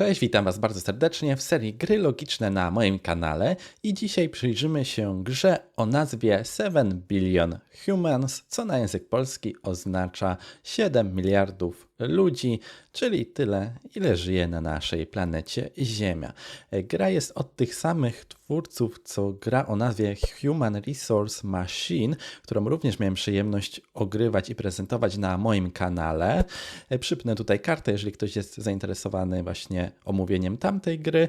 Cześć, witam Was bardzo serdecznie w serii Gry Logiczne na moim kanale i dzisiaj przyjrzymy się grze o nazwie 7 Billion Humans, co na język polski oznacza 7 miliardów ludzi, czyli tyle, ile żyje na naszej planecie Ziemia. Gra jest od tych samych twórców, co gra o nazwie Human Resource Machine, którą również miałem przyjemność ogrywać i prezentować na moim kanale. Przypnę tutaj kartę, jeżeli ktoś jest zainteresowany właśnie omówieniem tamtej gry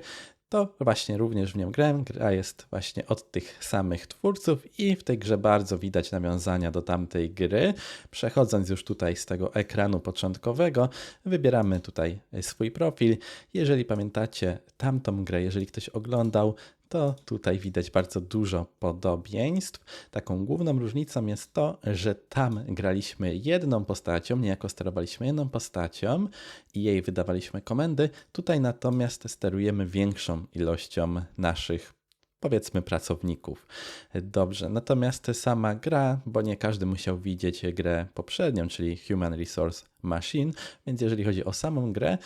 to właśnie również w nią grałem. Gra jest właśnie od tych samych twórców i w tej grze bardzo widać nawiązania do tamtej gry. Przechodząc już tutaj z tego ekranu początkowego, wybieramy tutaj swój profil. Jeżeli pamiętacie tamtą grę, jeżeli ktoś oglądał, to tutaj widać bardzo dużo podobieństw. Taką główną różnicą jest to, że tam graliśmy jedną postacią, niejako sterowaliśmy jedną postacią i jej wydawaliśmy komendy. Tutaj natomiast sterujemy większą ilością naszych powiedzmy pracowników. Dobrze, natomiast sama gra, bo nie każdy musiał widzieć grę poprzednią, czyli Human Resource Machine, więc jeżeli chodzi o samą grę,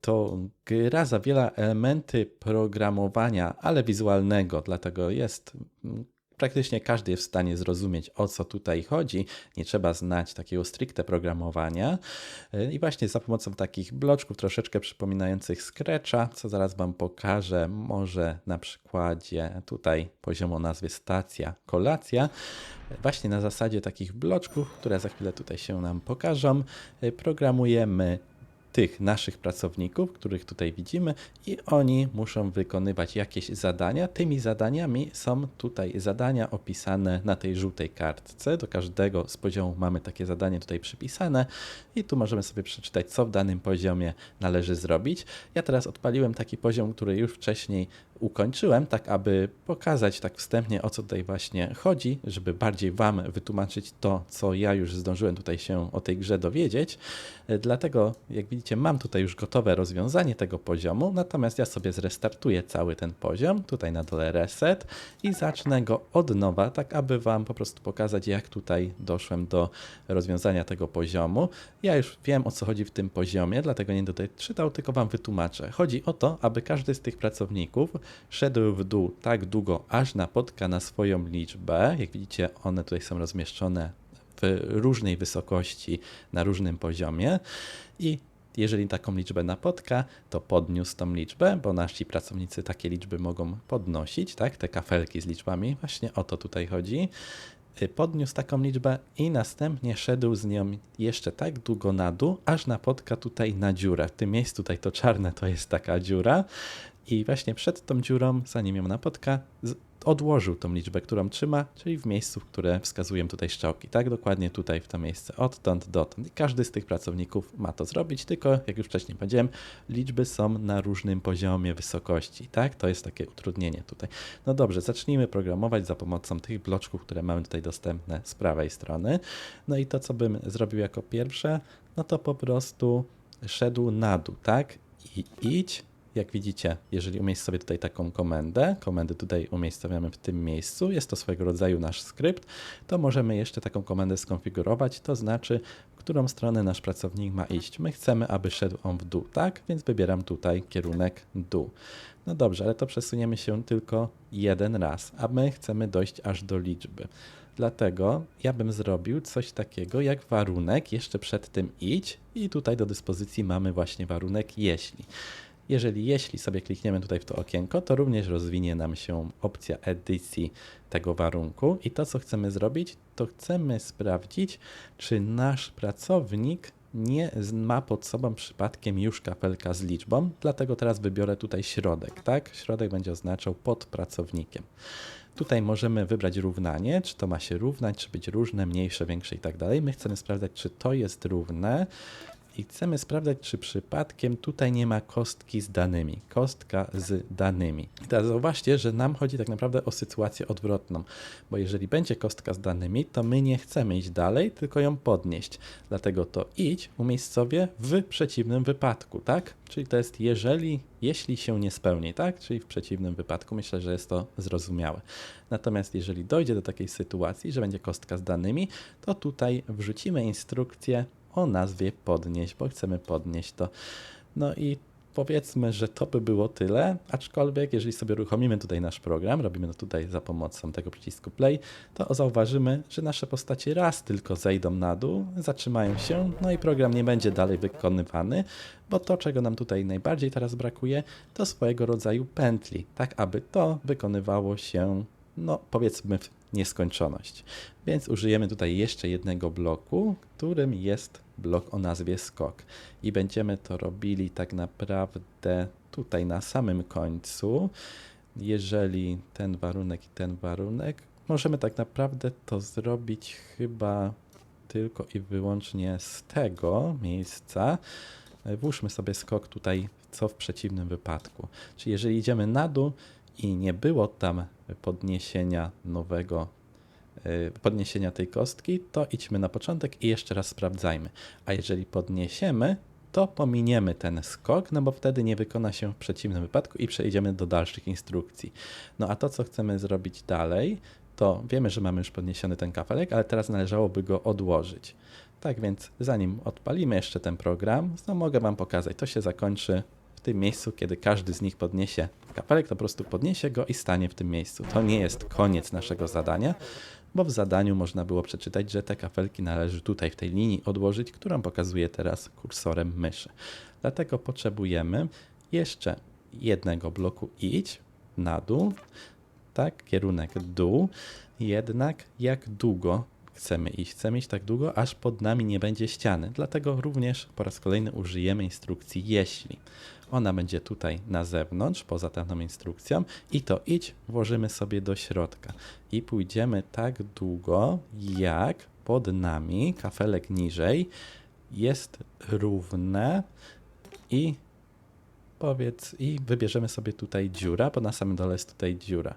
to gra zawiera elementy programowania, ale wizualnego, dlatego jest praktycznie każdy jest w stanie zrozumieć, o co tutaj chodzi. Nie trzeba znać takiego stricte programowania. I właśnie za pomocą takich bloczków troszeczkę przypominających Scratcha, co zaraz Wam pokażę, może na przykładzie tutaj poziomu o nazwie stacja, kolacja, właśnie na zasadzie takich bloczków, które za chwilę tutaj się nam pokażą, programujemy tych naszych pracowników, których tutaj widzimy, i oni muszą wykonywać jakieś zadania. Tymi zadaniami są tutaj zadania opisane na tej żółtej kartce. Do każdego z poziomu mamy takie zadanie tutaj przypisane, i tu możemy sobie przeczytać, co w danym poziomie należy zrobić. Ja teraz odpaliłem taki poziom, który już wcześniej ukończyłem, tak aby pokazać tak wstępnie o co tutaj właśnie chodzi, żeby bardziej Wam wytłumaczyć to, co ja już zdążyłem tutaj się o tej grze dowiedzieć. Dlatego, jak widzicie, mam tutaj już gotowe rozwiązanie tego poziomu, natomiast ja sobie zrestartuję cały ten poziom, tutaj na dole reset i zacznę go od nowa, tak aby Wam po prostu pokazać, jak tutaj doszłem do rozwiązania tego poziomu. Ja już wiem, o co chodzi w tym poziomie, dlatego nie tutaj czytał, tylko Wam wytłumaczę. Chodzi o to, aby każdy z tych pracowników szedł w dół tak długo, aż napotka na swoją liczbę. Jak widzicie, one tutaj są rozmieszczone w różnej wysokości, na różnym poziomie i jeżeli taką liczbę napotka, to podniósł tą liczbę, bo nasi pracownicy takie liczby mogą podnosić, tak? Te kafelki z liczbami, właśnie o to tutaj chodzi. Podniósł taką liczbę i następnie szedł z nią jeszcze tak długo na dół, aż napotka tutaj na dziurę. W tym miejscu tutaj to czarne to jest taka dziura. I właśnie przed tą dziurą, zanim ją napotka, odłożył tą liczbę, którą trzyma, czyli w miejscu, które wskazuję tutaj strzałki. Tak, dokładnie tutaj w to miejsce, odtąd dotąd. I każdy z tych pracowników ma to zrobić, tylko jak już wcześniej powiedziałem, liczby są na różnym poziomie wysokości. Tak, to jest takie utrudnienie tutaj. No dobrze, zacznijmy programować za pomocą tych bloczków, które mamy tutaj dostępne z prawej strony. No i to, co bym zrobił jako pierwsze, no to po prostu szedł na dół, tak? I idź jak widzicie, jeżeli umiejscowię sobie tutaj taką komendę, komendę tutaj umiejscowiamy w tym miejscu, jest to swego rodzaju nasz skrypt, to możemy jeszcze taką komendę skonfigurować, to znaczy, w którą stronę nasz pracownik ma iść. My chcemy, aby szedł on w dół, tak? Więc wybieram tutaj kierunek dół. No dobrze, ale to przesuniemy się tylko jeden raz, a my chcemy dojść aż do liczby. Dlatego ja bym zrobił coś takiego jak warunek, jeszcze przed tym idź i tutaj do dyspozycji mamy właśnie warunek jeśli. Jeżeli jeśli sobie klikniemy tutaj w to okienko, to również rozwinie nam się opcja edycji tego warunku i to co chcemy zrobić, to chcemy sprawdzić, czy nasz pracownik nie ma pod sobą przypadkiem już kapelka z liczbą, dlatego teraz wybiorę tutaj środek, tak? Środek będzie oznaczał pod pracownikiem. Tutaj możemy wybrać równanie, czy to ma się równać, czy być różne, mniejsze, większe i tak dalej. My chcemy sprawdzać, czy to jest równe i chcemy sprawdzać, czy przypadkiem tutaj nie ma kostki z danymi. Kostka z danymi. I teraz zauważcie, że nam chodzi tak naprawdę o sytuację odwrotną, bo jeżeli będzie kostka z danymi, to my nie chcemy iść dalej, tylko ją podnieść. Dlatego to idź umiejscowie w przeciwnym wypadku, tak? Czyli to jest jeżeli, jeśli się nie spełni, tak? Czyli w przeciwnym wypadku myślę, że jest to zrozumiałe. Natomiast jeżeli dojdzie do takiej sytuacji, że będzie kostka z danymi, to tutaj wrzucimy instrukcję o nazwie podnieść, bo chcemy podnieść to. No i powiedzmy, że to by było tyle, aczkolwiek jeżeli sobie uruchomimy tutaj nasz program, robimy to tutaj za pomocą tego przycisku play, to zauważymy, że nasze postacie raz tylko zejdą na dół, zatrzymają się, no i program nie będzie dalej wykonywany, bo to, czego nam tutaj najbardziej teraz brakuje, to swojego rodzaju pętli, tak aby to wykonywało się, no powiedzmy w nieskończoność. Więc użyjemy tutaj jeszcze jednego bloku, którym jest blok o nazwie skok. I będziemy to robili tak naprawdę tutaj na samym końcu. Jeżeli ten warunek i ten warunek, możemy tak naprawdę to zrobić chyba tylko i wyłącznie z tego miejsca. Włóżmy sobie skok tutaj, co w przeciwnym wypadku. Czyli jeżeli idziemy na dół i nie było tam podniesienia nowego y, podniesienia tej kostki, to idźmy na początek i jeszcze raz sprawdzajmy. A jeżeli podniesiemy, to pominiemy ten skok, no bo wtedy nie wykona się w przeciwnym wypadku i przejdziemy do dalszych instrukcji. No a to, co chcemy zrobić dalej, to wiemy, że mamy już podniesiony ten kafelek, ale teraz należałoby go odłożyć. Tak więc zanim odpalimy jeszcze ten program, to mogę Wam pokazać. To się zakończy w tym miejscu, kiedy każdy z nich podniesie kafelek, to po prostu podniesie go i stanie w tym miejscu. To nie jest koniec naszego zadania, bo w zadaniu można było przeczytać, że te kafelki należy tutaj w tej linii odłożyć, którą pokazuję teraz kursorem myszy. Dlatego potrzebujemy jeszcze jednego bloku idź na dół, tak, kierunek dół, jednak jak długo chcemy iść? Chcemy iść tak długo, aż pod nami nie będzie ściany. Dlatego również po raz kolejny użyjemy instrukcji jeśli. Ona będzie tutaj na zewnątrz, poza daną instrukcją i to idź włożymy sobie do środka i pójdziemy tak długo, jak pod nami, kafelek niżej, jest równe i powiedz i wybierzemy sobie tutaj dziura, bo na samym dole jest tutaj dziura.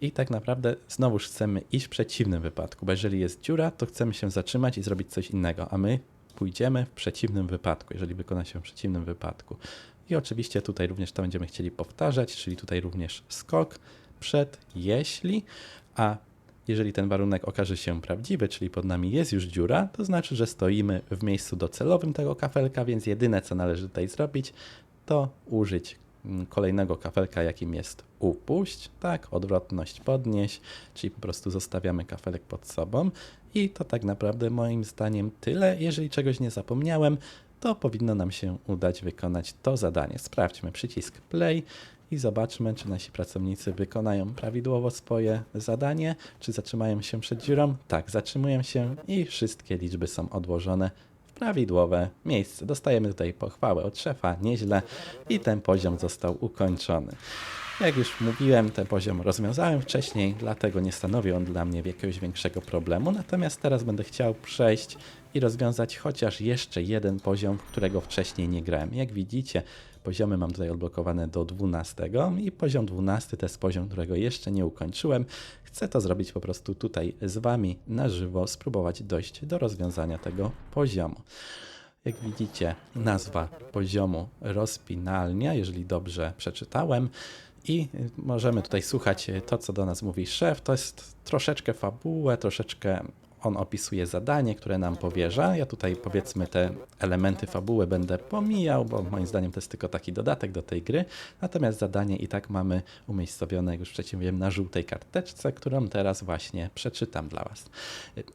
I tak naprawdę znowuż chcemy iść w przeciwnym wypadku, bo jeżeli jest dziura, to chcemy się zatrzymać i zrobić coś innego, a my pójdziemy w przeciwnym wypadku, jeżeli wykona się w przeciwnym wypadku. I oczywiście tutaj również to będziemy chcieli powtarzać, czyli tutaj również skok przed jeśli, a jeżeli ten warunek okaże się prawdziwy, czyli pod nami jest już dziura, to znaczy, że stoimy w miejscu docelowym tego kafelka, więc jedyne co należy tutaj zrobić, to użyć mm, kolejnego kafelka, jakim jest upuść, tak, odwrotność podnieś, czyli po prostu zostawiamy kafelek pod sobą. I to tak naprawdę moim zdaniem tyle. Jeżeli czegoś nie zapomniałem, to powinno nam się udać wykonać to zadanie. Sprawdźmy przycisk play i zobaczmy, czy nasi pracownicy wykonają prawidłowo swoje zadanie, czy zatrzymają się przed dziurą. Tak, zatrzymują się i wszystkie liczby są odłożone w prawidłowe miejsce. Dostajemy tutaj pochwałę od szefa, nieźle i ten poziom został ukończony. Jak już mówiłem, ten poziom rozwiązałem wcześniej, dlatego nie stanowi on dla mnie jakiegoś większego problemu. Natomiast teraz będę chciał przejść i rozwiązać chociaż jeszcze jeden poziom, którego wcześniej nie grałem. Jak widzicie, poziomy mam tutaj odblokowane do 12 i poziom 12 to jest poziom, którego jeszcze nie ukończyłem. Chcę to zrobić po prostu tutaj z Wami na żywo, spróbować dojść do rozwiązania tego poziomu. Jak widzicie, nazwa poziomu rozpinalnia, jeżeli dobrze przeczytałem. I możemy tutaj słuchać to, co do nas mówi szef. To jest troszeczkę fabułę, troszeczkę on opisuje zadanie, które nam powierza. Ja tutaj powiedzmy te elementy fabuły będę pomijał, bo moim zdaniem to jest tylko taki dodatek do tej gry. Natomiast zadanie i tak mamy umiejscowione, jak już wcześniej wiem, na żółtej karteczce, którą teraz właśnie przeczytam dla Was.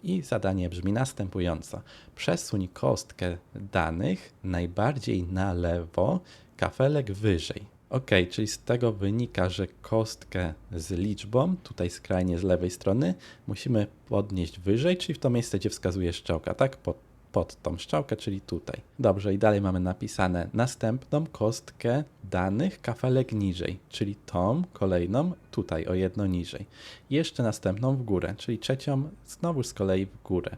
I zadanie brzmi następująco. Przesuń kostkę danych najbardziej na lewo, kafelek wyżej. Ok, czyli z tego wynika, że kostkę z liczbą, tutaj skrajnie z lewej strony, musimy podnieść wyżej, czyli w to miejsce, gdzie wskazuje strzałka, tak? Pod, pod tą strzałkę, czyli tutaj. Dobrze, i dalej mamy napisane następną kostkę danych kafelek niżej, czyli tą kolejną tutaj o jedno niżej. Jeszcze następną w górę, czyli trzecią znowu z kolei w górę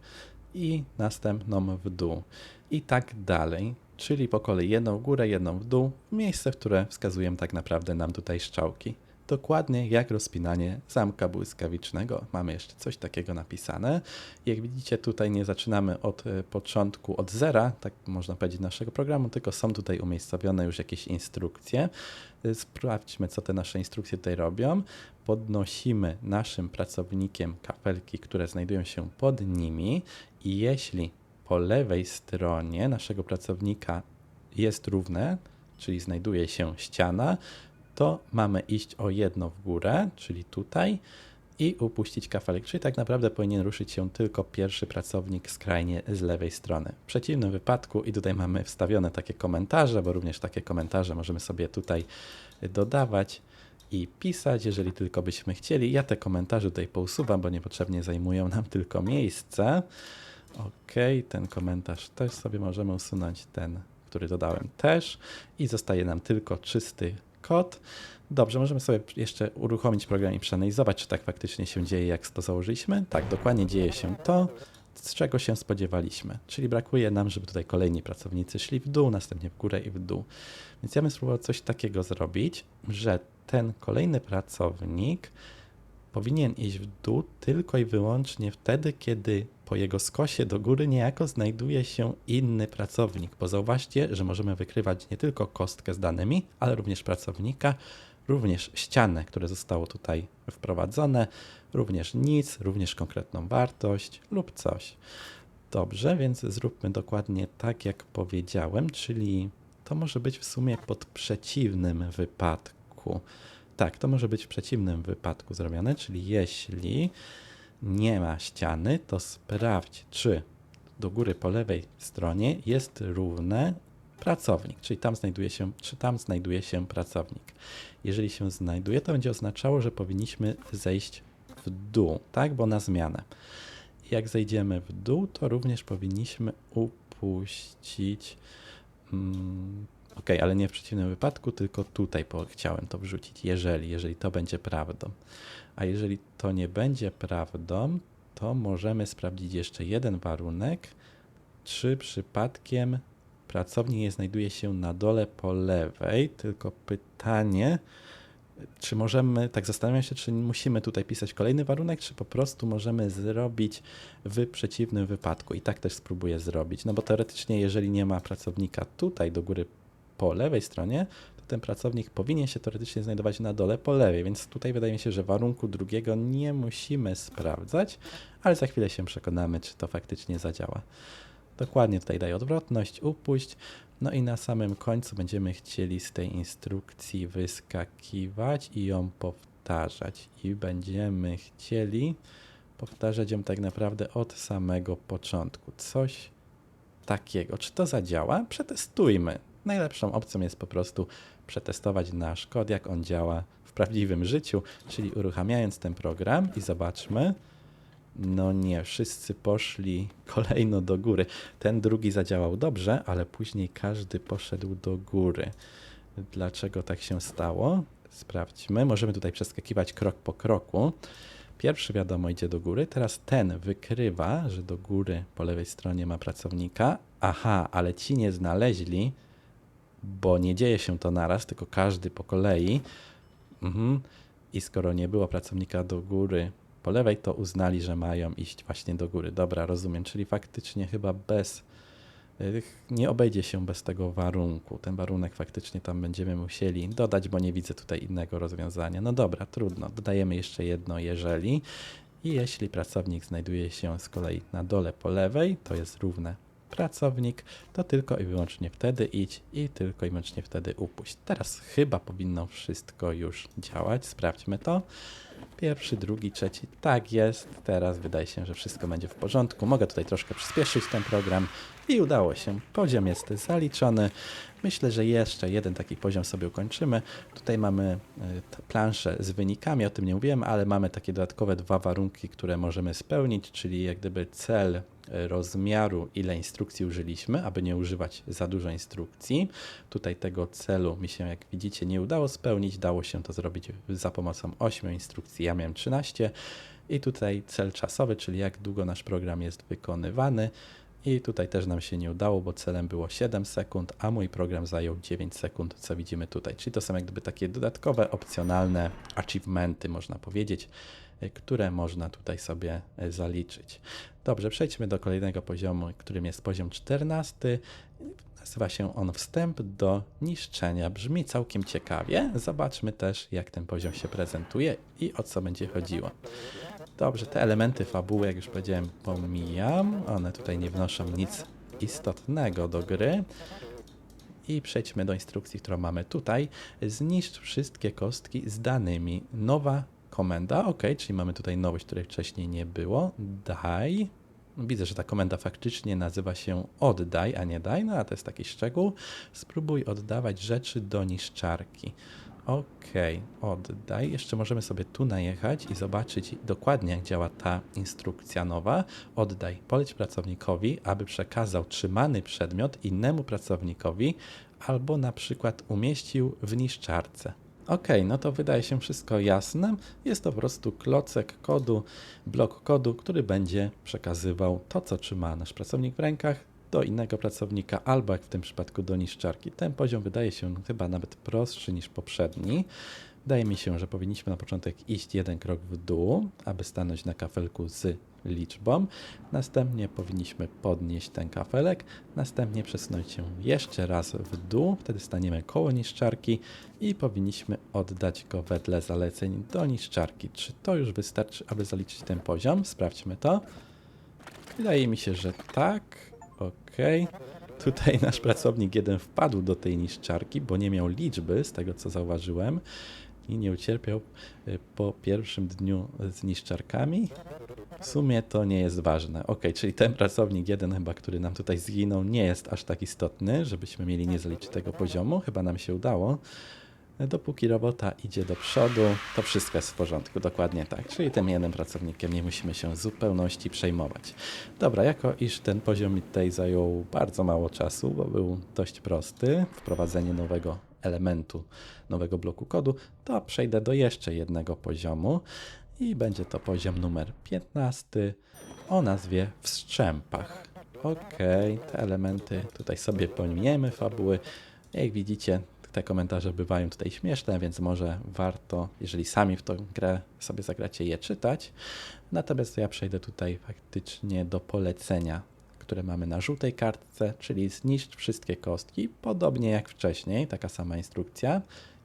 i następną w dół i tak dalej czyli po kolei jedną w górę, jedną w dół, miejsce, w które wskazują tak naprawdę nam tutaj strzałki. Dokładnie jak rozpinanie zamka błyskawicznego. Mamy jeszcze coś takiego napisane. Jak widzicie, tutaj nie zaczynamy od e, początku, od zera, tak można powiedzieć, naszego programu, tylko są tutaj umiejscowione już jakieś instrukcje. E, sprawdźmy, co te nasze instrukcje tutaj robią. Podnosimy naszym pracownikiem kafelki, które znajdują się pod nimi i jeśli po lewej stronie naszego pracownika jest równe, czyli znajduje się ściana, to mamy iść o jedno w górę, czyli tutaj, i upuścić kafelek. Czyli tak naprawdę powinien ruszyć się tylko pierwszy pracownik skrajnie z lewej strony. W przeciwnym wypadku, i tutaj mamy wstawione takie komentarze, bo również takie komentarze możemy sobie tutaj dodawać i pisać, jeżeli tylko byśmy chcieli. Ja te komentarze tutaj pousuwam, bo niepotrzebnie zajmują nam tylko miejsce. Ok, ten komentarz też sobie możemy usunąć, ten, który dodałem też i zostaje nam tylko czysty kod. Dobrze, możemy sobie jeszcze uruchomić program i przeanalizować, czy tak faktycznie się dzieje, jak to założyliśmy. Tak, dokładnie dzieje się to, z czego się spodziewaliśmy. Czyli brakuje nam, żeby tutaj kolejni pracownicy szli w dół, następnie w górę i w dół. Więc ja bym spróbował coś takiego zrobić, że ten kolejny pracownik powinien iść w dół tylko i wyłącznie wtedy, kiedy po jego skosie do góry niejako znajduje się inny pracownik. Bo zauważcie, że możemy wykrywać nie tylko kostkę z danymi, ale również pracownika, również ścianę, które zostało tutaj wprowadzone, również nic, również konkretną wartość lub coś. Dobrze, więc zróbmy dokładnie tak, jak powiedziałem, czyli to może być w sumie pod przeciwnym wypadku. Tak, to może być w przeciwnym wypadku zrobione, czyli jeśli nie ma ściany, to sprawdź, czy do góry po lewej stronie jest równe pracownik, czyli tam znajduje się, czy tam znajduje się pracownik. Jeżeli się znajduje, to będzie oznaczało, że powinniśmy zejść w dół, tak, bo na zmianę. Jak zejdziemy w dół, to również powinniśmy upuścić. Mm, ok, ale nie w przeciwnym wypadku, tylko tutaj chciałem to wrzucić, jeżeli, jeżeli to będzie prawdą. A jeżeli to nie będzie prawdą, to możemy sprawdzić jeszcze jeden warunek, czy przypadkiem pracownik nie znajduje się na dole po lewej, tylko pytanie, czy możemy, tak zastanawiam się, czy musimy tutaj pisać kolejny warunek, czy po prostu możemy zrobić w przeciwnym wypadku. I tak też spróbuję zrobić. No bo teoretycznie, jeżeli nie ma pracownika tutaj do góry po lewej stronie, to ten pracownik powinien się teoretycznie znajdować na dole po lewej, więc tutaj wydaje mi się, że warunku drugiego nie musimy sprawdzać, ale za chwilę się przekonamy, czy to faktycznie zadziała. Dokładnie tutaj daję odwrotność, upuść. No i na samym końcu będziemy chcieli z tej instrukcji wyskakiwać i ją powtarzać. I będziemy chcieli powtarzać ją tak naprawdę od samego początku. Coś takiego. Czy to zadziała? Przetestujmy. Najlepszą opcją jest po prostu przetestować nasz kod, jak on działa w prawdziwym życiu, czyli uruchamiając ten program i zobaczmy. No nie, wszyscy poszli kolejno do góry. Ten drugi zadziałał dobrze, ale później każdy poszedł do góry. Dlaczego tak się stało? Sprawdźmy. Możemy tutaj przeskakiwać krok po kroku. Pierwszy wiadomo idzie do góry, teraz ten wykrywa, że do góry po lewej stronie ma pracownika. Aha, ale ci nie znaleźli, bo nie dzieje się to naraz, tylko każdy po kolei. Mhm. I skoro nie było pracownika do góry po lewej, to uznali, że mają iść właśnie do góry. Dobra, rozumiem, czyli faktycznie chyba bez. y, Nie obejdzie się bez tego warunku. Ten warunek faktycznie tam będziemy musieli dodać, bo nie widzę tutaj innego rozwiązania. No dobra, trudno. Dodajemy jeszcze jedno, jeżeli. I jeśli pracownik znajduje się z kolei na dole po lewej, to jest równe pracownik, to tylko i wyłącznie wtedy idź i tylko i wyłącznie wtedy upuść. Teraz chyba powinno wszystko już działać. Sprawdźmy to. Pierwszy, drugi, trzeci. Tak jest. Teraz wydaje się, że wszystko będzie w porządku. Mogę tutaj troszkę przyspieszyć ten program i udało się. Poziom jest zaliczony. Myślę, że jeszcze jeden taki poziom sobie ukończymy. Tutaj mamy t- planszę z wynikami, o tym nie mówiłem, ale mamy takie dodatkowe dwa warunki, które możemy spełnić, czyli jak gdyby cel rozmiaru, ile instrukcji użyliśmy, aby nie używać za dużo instrukcji. Tutaj tego celu mi się, jak widzicie, nie udało spełnić. Dało się to zrobić za pomocą 8 instrukcji. Ja miałem 13. I tutaj cel czasowy, czyli jak długo nasz program jest wykonywany. I tutaj też nam się nie udało, bo celem było 7 sekund, a mój program zajął 9 sekund, co widzimy tutaj. Czyli to są jak gdyby takie dodatkowe, opcjonalne achievementy, można powiedzieć, y, które można tutaj sobie y, zaliczyć. Dobrze, przejdźmy do kolejnego poziomu, którym jest poziom 14. Nazywa się on Wstęp do niszczenia. Brzmi całkiem ciekawie. Zobaczmy też, jak ten poziom się prezentuje i o co będzie chodziło. Dobrze, te elementy fabuły, jak już powiedziałem, pomijam. One tutaj nie wnoszą nic istotnego do gry. i przejdźmy do instrukcji, którą mamy tutaj. Zniszcz wszystkie kostki z danymi. Nowa komenda, ok, czyli mamy tutaj nowość, której wcześniej nie było. Daj. Widzę, że ta komenda faktycznie nazywa się oddaj, a nie daj, no a to jest taki szczegół. Spróbuj oddawać rzeczy do niszczarki. Okej, oddaj. Jeszcze możemy sobie tu najechać i zobaczyć dokładnie, jak działa ta instrukcja nowa. Oddaj. Poleć pracownikowi, aby przekazał trzymany przedmiot innemu pracownikowi albo na przykład umieścił w niszczarce. Okej, no to wydaje się wszystko jasne. Jest to po prostu klocek kodu, blok kodu, który będzie przekazywał to, co trzyma nasz pracownik w rękach do innego pracownika, albo jak w tym przypadku do niszczarki. Ten poziom wydaje się chyba nawet prostszy niż poprzedni. Wydaje mi się, że powinniśmy na początek iść jeden krok w dół, aby stanąć na kafelku z liczbą. Następnie powinniśmy podnieść ten kafelek, następnie przesunąć się jeszcze raz w dół, wtedy staniemy koło niszczarki i powinniśmy oddać go wedle zaleceń do niszczarki. Czy to już wystarczy, aby zaliczyć ten poziom? Sprawdźmy to. Wydaje mi się, że tak. Okej. Tutaj nasz pracownik jeden wpadł do tej niszczarki, bo nie miał liczby, z tego co zauważyłem, i nie ucierpiał y, po pierwszym dniu z niszczarkami. W sumie to nie jest ważne. Ok, czyli ten pracownik jeden chyba, który nam tutaj zginął, nie jest aż tak istotny, żebyśmy mieli nie zaliczyć tego poziomu. Chyba nam się udało. Dopóki robota idzie do przodu, to wszystko jest w porządku, dokładnie tak. Czyli tym jednym pracownikiem nie musimy się w zupełności przejmować. Dobra, jako iż ten poziom mi tutaj zajął bardzo mało czasu, bo był dość prosty, wprowadzenie nowego elementu, nowego bloku kodu, to przejdę do jeszcze jednego poziomu i będzie to poziom numer 15 o nazwie w strzępach. Ok, te elementy tutaj sobie pominiemy fabuły. Jak widzicie, te komentarze bywają tutaj śmieszne, więc może warto, jeżeli sami w tą grę sobie zagracie, je czytać. Natomiast ja przejdę tutaj faktycznie do polecenia, które mamy na żółtej kartce, czyli zniszcz wszystkie kostki, podobnie jak wcześniej, taka sama instrukcja.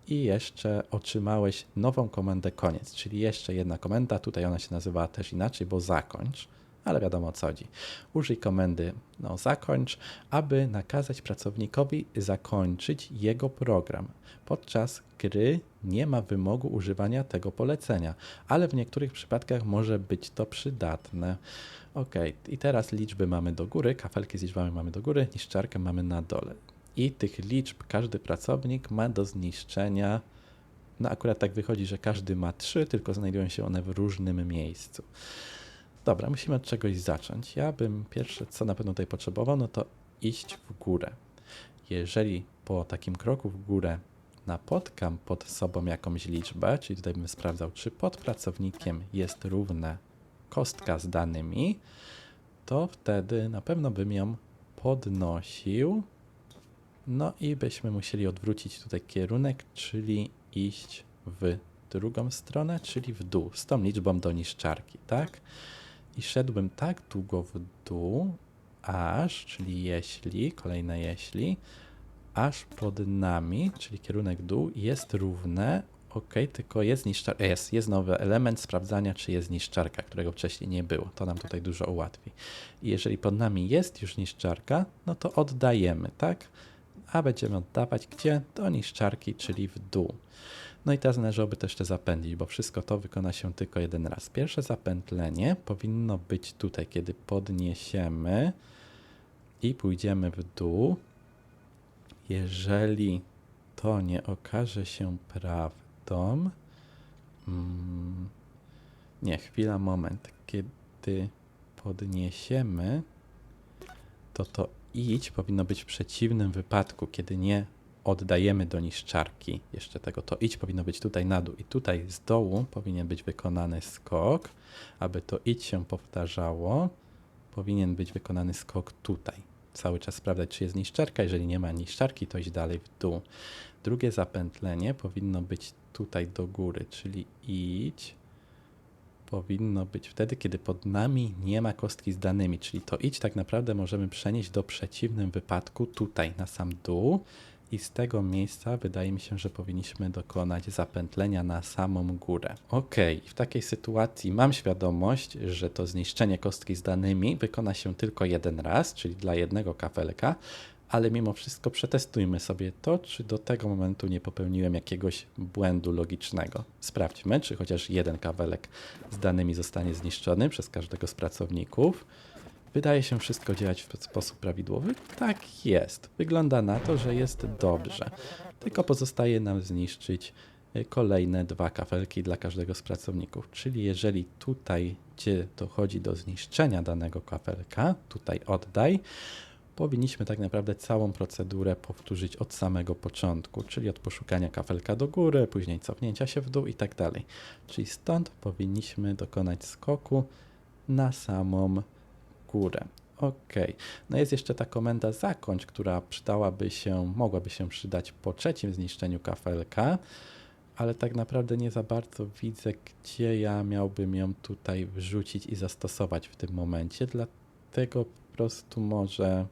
I jeszcze otrzymałeś nową komendę koniec, czyli jeszcze jedna komenda, tutaj ona się nazywa też inaczej, bo zakończ ale wiadomo o co chodzi. Użyj komendy no, zakończ, aby nakazać pracownikowi zakończyć jego program. Podczas gry nie ma wymogu używania tego polecenia, ale w niektórych przypadkach może być to przydatne. Ok, i teraz liczby mamy do góry, kafelki z liczbami mamy do góry, niszczarkę mamy na dole. I tych liczb każdy pracownik ma do zniszczenia. No akurat tak wychodzi, że każdy ma trzy, tylko znajdują się one w różnym miejscu. Dobra, musimy od czegoś zacząć. Ja bym pierwsze, co na pewno tutaj potrzebował, no to iść w górę. Jeżeli po takim kroku w górę napotkam pod sobą jakąś liczbę, czyli tutaj bym sprawdzał, czy pod pracownikiem jest równa kostka z danymi, to wtedy na pewno bym ją podnosił. No i byśmy musieli odwrócić tutaj kierunek, czyli iść w drugą stronę, czyli w dół, z tą liczbą do niszczarki, tak? I szedłbym tak długo w dół, aż, czyli jeśli, kolejne jeśli, aż pod nami, czyli kierunek dół, jest równe, ok, tylko jest niszczarka, jest, jest nowy element sprawdzania, czy jest niszczarka, którego wcześniej nie było. To nam tutaj dużo ułatwi. I jeżeli pod nami jest już niszczarka, no to oddajemy, tak? A będziemy oddawać gdzie? Do niszczarki, czyli w dół. No i teraz należałoby to zapędzić, bo wszystko to wykona się tylko jeden raz. Pierwsze zapętlenie powinno być tutaj, kiedy podniesiemy i pójdziemy w dół. Jeżeli to nie okaże się prawdą, mm, nie, chwila, moment. Kiedy podniesiemy, to to idź powinno być w przeciwnym wypadku, kiedy nie oddajemy do niszczarki jeszcze tego, to idź powinno być tutaj na dół i tutaj z dołu powinien być wykonany skok. Aby to idź się powtarzało, powinien być wykonany skok tutaj. Cały czas sprawdzać, czy jest niszczarka. Jeżeli nie ma niszczarki, to iść dalej w dół. Drugie zapętlenie powinno być tutaj do góry, czyli idź powinno być wtedy, kiedy pod nami nie ma kostki z danymi, czyli to idź tak naprawdę możemy przenieść do przeciwnym wypadku tutaj na sam dół i z tego miejsca wydaje mi się, że powinniśmy dokonać zapętlenia na samą górę. Ok, w takiej sytuacji mam świadomość, że to zniszczenie kostki z danymi wykona się tylko jeden raz, czyli dla jednego kafelka, ale mimo wszystko przetestujmy sobie to, czy do tego momentu nie popełniłem jakiegoś błędu logicznego. Sprawdźmy, czy chociaż jeden kabelek z danymi zostanie zniszczony przez każdego z pracowników. Wydaje się wszystko działać w sposób prawidłowy? Tak jest. Wygląda na to, że jest dobrze. Tylko pozostaje nam zniszczyć y, kolejne dwa kafelki dla każdego z pracowników. Czyli jeżeli tutaj, gdzie dochodzi do zniszczenia danego kafelka, tutaj oddaj, powinniśmy tak naprawdę całą procedurę powtórzyć od samego początku, czyli od poszukania kafelka do góry, później cofnięcia się w dół i tak dalej. Czyli stąd powinniśmy dokonać skoku na samą górę. Ok. No jest jeszcze ta komenda zakończ, która przydałaby się, mogłaby się przydać po trzecim zniszczeniu kafelka, ale tak naprawdę nie za bardzo widzę, gdzie ja miałbym ją tutaj wrzucić i zastosować w tym momencie, dlatego po prostu może,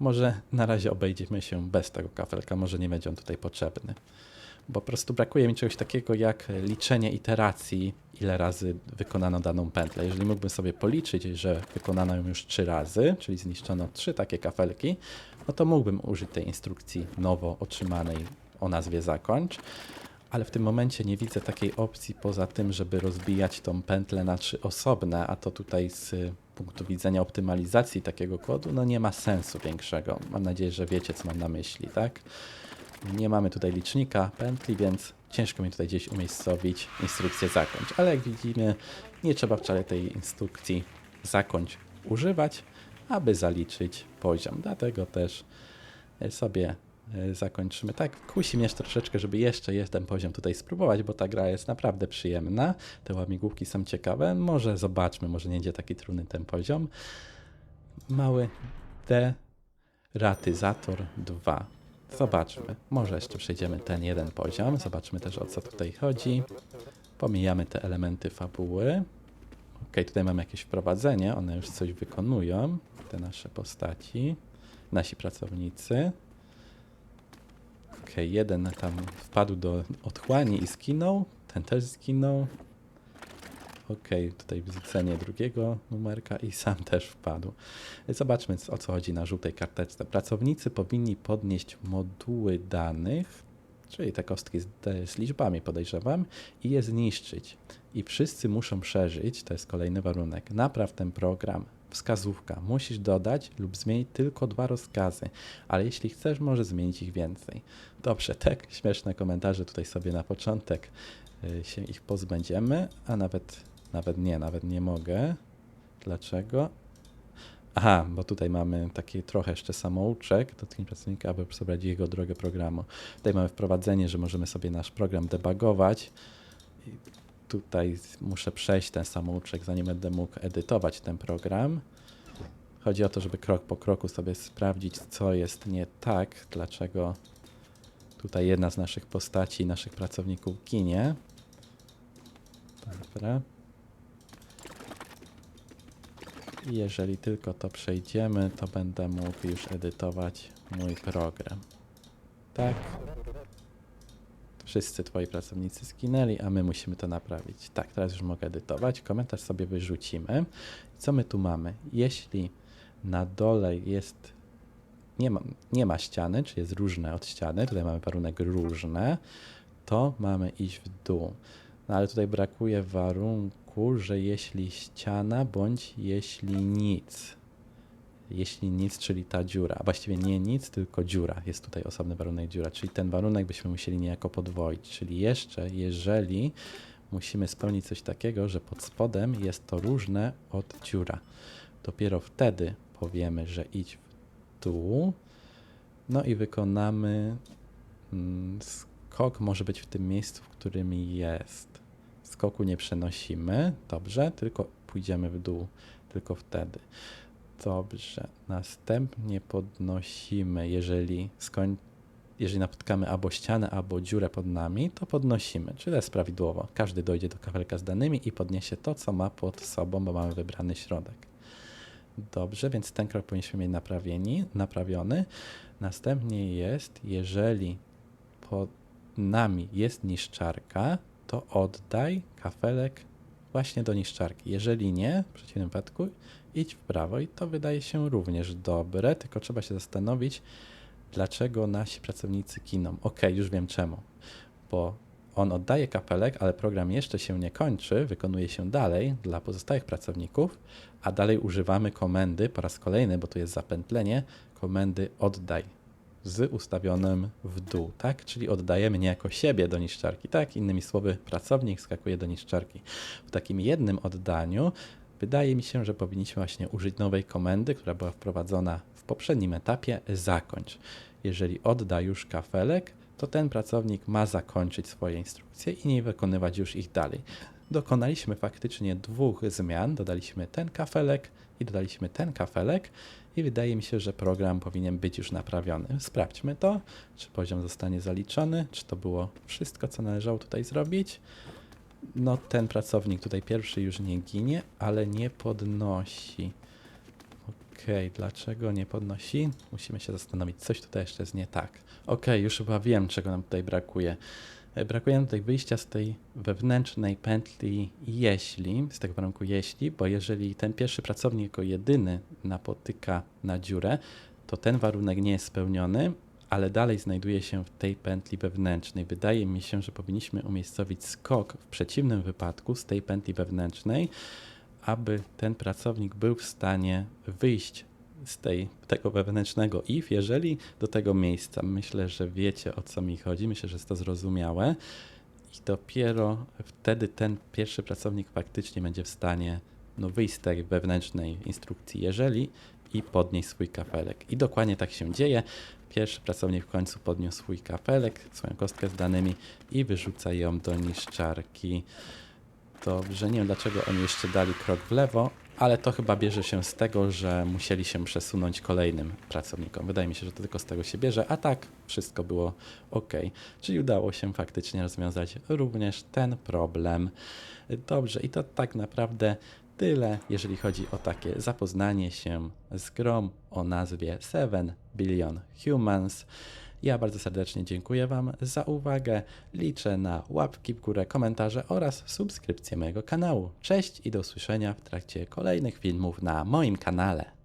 może na razie obejdziemy się bez tego kafelka, może nie będzie on tutaj potrzebny. Bo po prostu brakuje mi czegoś takiego jak liczenie iteracji, ile razy wykonano daną pętlę. Jeżeli mógłbym sobie policzyć, że wykonano ją już trzy razy, czyli zniszczono trzy takie kafelki, no to mógłbym użyć tej instrukcji nowo otrzymanej o nazwie zakończ, ale w tym momencie nie widzę takiej opcji poza tym, żeby rozbijać tą pętlę na trzy osobne, a to tutaj z punktu widzenia optymalizacji takiego kodu, no nie ma sensu większego. Mam nadzieję, że wiecie, co mam na myśli, tak? Nie mamy tutaj licznika pętli, więc ciężko mi tutaj gdzieś umiejscowić instrukcję zakończ. Ale jak widzimy, nie trzeba wcale tej instrukcji zakończ używać, aby zaliczyć poziom. Dlatego też e, sobie e, zakończymy. Tak, kusi mnie troszeczkę, żeby jeszcze jeden poziom tutaj spróbować, bo ta gra jest naprawdę przyjemna. Te łamigłówki są ciekawe. Może zobaczmy, może nie będzie taki trudny ten poziom. Mały deratyzator 2. Zobaczmy. Może jeszcze przejdziemy ten jeden poziom. Zobaczmy też o co tutaj chodzi. Pomijamy te elementy fabuły. Ok, tutaj mamy jakieś wprowadzenie. One już coś wykonują. Te nasze postaci. Nasi pracownicy. Ok, jeden tam wpadł do otchłani i skinął. Ten też zginął. Ok, tutaj widzenie drugiego numerka i sam też wpadł. Zobaczmy o co chodzi na żółtej karteczce. Pracownicy powinni podnieść moduły danych, czyli te kostki z, z liczbami podejrzewam, i je zniszczyć. I wszyscy muszą przeżyć, to jest kolejny warunek. Napraw ten program. Wskazówka. Musisz dodać lub zmienić tylko dwa rozkazy, ale jeśli chcesz, możesz zmienić ich więcej. Dobrze, tak śmieszne komentarze tutaj sobie na początek y, się ich pozbędziemy, a nawet nawet nie, nawet nie mogę. Dlaczego? Aha, bo tutaj mamy taki trochę jeszcze samouczek do tych pracownika, aby przebrać jego drogę programu. Tutaj mamy wprowadzenie, że możemy sobie nasz program debugować. I tutaj muszę przejść ten samouczek, zanim będę mógł edytować ten program. Chodzi o to, żeby krok po kroku sobie sprawdzić, co jest nie tak, dlaczego tutaj jedna z naszych postaci, naszych pracowników ginie. Dobra. I jeżeli tylko to przejdziemy, to będę mógł już edytować mój program. Tak. Wszyscy twoi pracownicy zginęli, a my musimy to naprawić. Tak, teraz już mogę edytować. Komentarz sobie wyrzucimy. Co my tu mamy? Jeśli na dole jest nie ma, nie ma ściany, czy jest różne od ściany, tutaj mamy warunek różne, to mamy iść w dół. No ale tutaj brakuje warunku, że jeśli ściana, bądź jeśli nic. Jeśli nic, czyli ta dziura. A właściwie nie nic, tylko dziura. Jest tutaj osobny warunek dziura. Czyli ten warunek byśmy musieli niejako podwoić. Czyli jeszcze, jeżeli musimy spełnić coś takiego, że pod spodem jest to różne od dziura. Dopiero wtedy powiemy, że idź w dół. No i wykonamy mm, skok może być w tym miejscu, w którym jest. Skoku nie przenosimy, dobrze, tylko pójdziemy w dół, tylko wtedy. Dobrze, następnie podnosimy, jeżeli skoń... jeżeli napotkamy albo ścianę, albo dziurę pod nami, to podnosimy, czyli jest prawidłowo. Każdy dojdzie do kafelka z danymi i podniesie to, co ma pod sobą, bo mamy wybrany środek. Dobrze, więc ten krok powinniśmy mieć naprawieni, naprawiony. Następnie jest, jeżeli pod nami jest niszczarka, to oddaj kafelek właśnie do niszczarki. Jeżeli nie, w przeciwnym wypadku idź w prawo i to wydaje się również dobre, tylko trzeba się zastanowić, dlaczego nasi pracownicy kiną. Ok, już wiem czemu. Bo on oddaje kapelek, ale program jeszcze się nie kończy, wykonuje się dalej dla pozostałych pracowników, a dalej używamy komendy po raz kolejny, bo tu jest zapętlenie, komendy oddaj z ustawionym w dół, tak? Czyli oddajemy niejako siebie do niszczarki, tak? Innymi słowy, pracownik skakuje do niszczarki. W takim jednym oddaniu wydaje mi się, że powinniśmy właśnie użyć nowej komendy, która była wprowadzona w poprzednim etapie, zakończ. Jeżeli odda już kafelek, to ten pracownik ma zakończyć swoje instrukcje i nie wykonywać już ich dalej. Dokonaliśmy faktycznie dwóch zmian, dodaliśmy ten kafelek i dodaliśmy ten kafelek i wydaje mi się, że program powinien być już naprawiony. Sprawdźmy to, czy poziom zostanie zaliczony, czy to było wszystko, co należało tutaj zrobić. No ten pracownik tutaj pierwszy już nie ginie, ale nie podnosi. Okej, dlaczego nie podnosi? Musimy się zastanowić, coś tutaj jeszcze jest nie tak. Okej, już chyba wiem, czego nam tutaj brakuje. E, Brakuje nam tutaj wyjścia z tej wewnętrznej pętli jeśli, z tego warunku jeśli, bo jeżeli ten pierwszy pracownik jako jedyny napotyka na dziurę, to ten warunek nie jest spełniony, ale dalej znajduje się w tej pętli wewnętrznej. Wydaje mi się, że powinniśmy umiejscowić skok w przeciwnym wypadku z tej pętli wewnętrznej, aby ten pracownik był w stanie wyjść z tej, tego wewnętrznego if, jeżeli do tego miejsca. Myślę, że wiecie o co mi chodzi, myślę, że jest to zrozumiałe. I dopiero wtedy ten pierwszy pracownik faktycznie będzie w stanie no, wyjść z tej wewnętrznej instrukcji, jeżeli i podnieść swój kafelek. I dokładnie tak się dzieje. Pierwszy pracownik w końcu podniósł swój kafelek, swoją kostkę z danymi i wyrzuca ją do niszczarki. Dobrze, nie wiem dlaczego oni jeszcze dali krok w lewo, ale to chyba bierze się z tego, że musieli się przesunąć kolejnym pracownikom. Wydaje mi się, że to tylko z tego się bierze, a tak wszystko było ok. Czyli udało się faktycznie rozwiązać również ten problem. Dobrze, i to tak naprawdę tyle, jeżeli chodzi o takie zapoznanie się z grą o nazwie 7 Billion Humans. Ja bardzo serdecznie dziękuję Wam za uwagę. Liczę na łapki w górę, komentarze oraz subskrypcję mojego kanału. Cześć i do usłyszenia w trakcie kolejnych filmów na moim kanale.